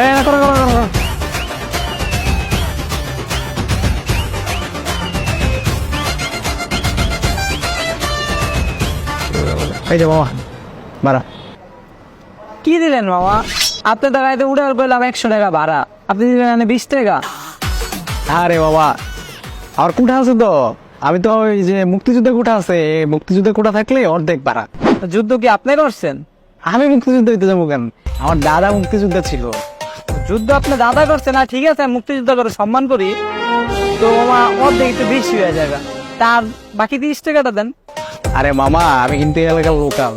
এই না করো করো করো। এই যে বাবা বাড়া কি দিলেন মামা? আপনি তো গাড়িতে উঠে পেলাম একশো টাকা ভাড়া। আপনি দিলেন বিশ টাকা। আরে বাবা আর কোঠা আছে তো? আমি তো ওই যে মুক্তিযুদ্ধে কোঠা আছে এই মুক্তিযুদ্ধে কোঠা থাকলে অর্ধেক বাড়া যুদ্ধ কি আপনি করছেন? আমি মুক্তিযুদ্ধ দিতে যাব কেন? আমার দাদা মুক্তিযুদ্ধ ছিল। যুদ্ধ আপনি দাদা করছেন না ঠিক আছে মুক্তিযুদ্ধ করে সম্মান করি তো মামা অর্ধেক একটু বেশি হয়ে যাবে তার বাকি তিরিশ টাকাটা দেন। আরে মামা আমি কিন্তু এলাকার লোকাল।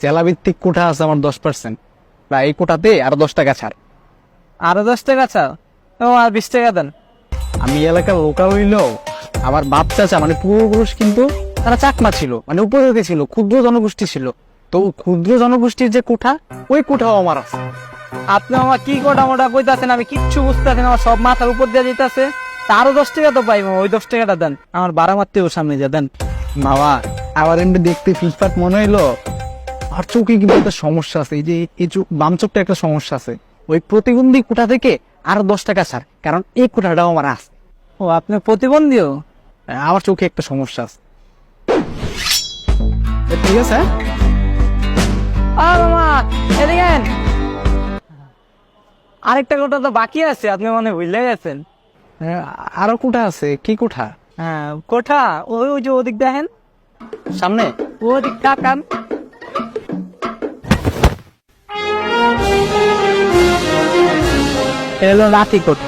জেলা ভিত্তিক কোঠা আছে আমার দশ পার্সেন্ট বা এই কোটাতে আরও দশ টাকা ছাড়। আরও দশ টাকা চাও ও আর বিশ টাকা দেন। আমি এলাকার লোকাল হইলেও আমার বাপ চাচা মানে পূর্বপুরুষ কিন্তু তারা চাকমা ছিল মানে উপযোগী ছিল ক্ষুদ্র জনগোষ্ঠী ছিল। তো ক্ষুদ্র জনগোষ্ঠীর যে কোঠা ওই কোঠাও আমার আছে। আপনি আমার কি কোটা মোটা কইতাছেন আমি কিচ্ছু বুঝতেছি না আমার সব মাথার উপর দিয়ে যেতেছে তারও দশ টাকা তো পাইবো ওই দশ টাকাটা দেন। আমার বাড়া মারতেও সামনে যা দেন। মামা আবার এমনি দেখতে ফিটফাট মনে হইল? আর চোখে কিন্তু একটা সমস্যা আছে এই যে এই চোখ বাম চোখটা একটা সমস্যা আছে। ওই প্রতিবন্ধী কোঠা থেকে আরও দশ টাকা ছাড় কারণ এই কোঠাটাও আমার আছে। ও আপনি প্রতিবন্ধীও? আমার চোখে একটা সমস্যা আছে। ঠিক আছে? হ্যাঁ? আ মামা। আরেকটা কোটা তো বাকি আছে আপনি মনে ভুলে গেছেন। হ্যাঁ, আরও কোঠা আছে কি কোঠা? হ্যাঁ কোঠা ওই ওই যে ওদিক দেখেন। সামনে ওদিক তাকান। এলো রাতি কোট